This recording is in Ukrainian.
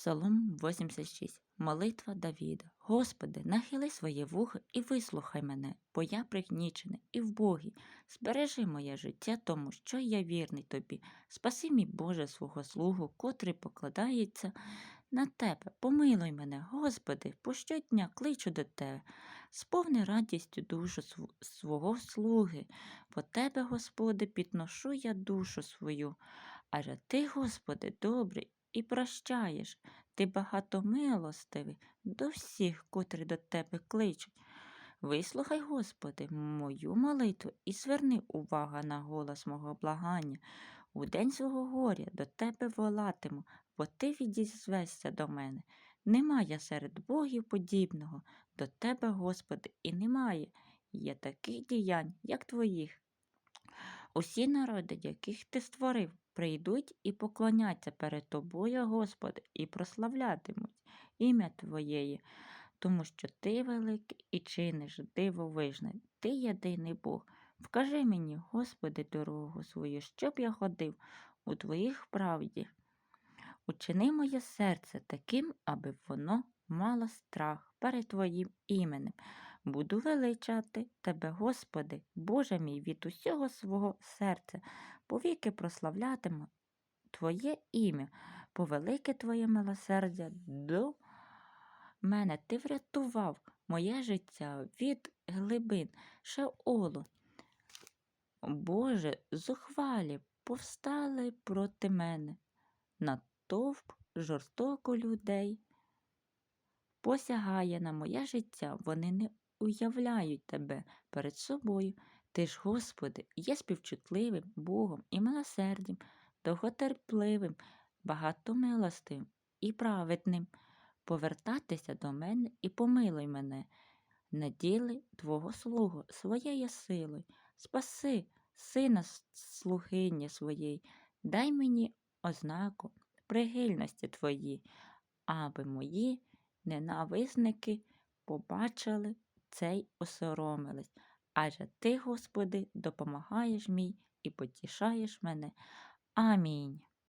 Псалом 86. Молитва Давіда. Господи, нахили своє вухо і вислухай мене, бо я пригнічений і вбогий. Збережи моє життя тому, що я вірний тобі. Спаси мій Боже свого слугу, котрий покладається на тебе. Помилуй мене, Господи, по щодня кличу до тебе. Сповни радістю душу св- свого слуги. По тебе, Господи, підношу я душу свою. Адже ти, Господи, добрий і прощаєш. Ти багатомилостивий до всіх, котрі до тебе кличуть. Вислухай, Господи, мою молитву і зверни увагу на голос мого благання. У день свого горя до тебе волатиму, бо ти відізвешся до мене. Немає серед богів подібного до тебе, Господи, і немає. Є таких діянь, як твоїх. Усі народи, яких ти створив, прийдуть і поклоняться перед тобою, Господи, і прославлятимуть ім'я Твоєє, тому що ти великий і чиниш дивовижне, ти єдиний Бог. Вкажи мені, Господи, дорогу свою, щоб я ходив у Твоїх правді. Учини моє серце таким, аби воно мало страх перед Твоїм іменем. Буду величати Тебе, Господи, Боже мій, від усього свого серця, повіки прославлятиму Твоє ім'я, по велике Твоє милосердя до мене. Ти врятував моє життя від глибин. Шеолу. Боже, зухвалі повстали проти мене, натовп жорстоко людей посягає на моє життя, вони не уявляють тебе перед собою. Ти ж, Господи, є співчутливим Богом і милосердним, довготерпливим, багатомилостивим і праведним. Повертатися до мене і помилуй мене, наділи Твого слугу своєю силою, спаси сина слугині своєї, дай мені ознаку прихильності Твої, аби мої ненависники побачили це й осоромились. Адже ти, Господи, допомагаєш мій і потішаєш мене. Амінь.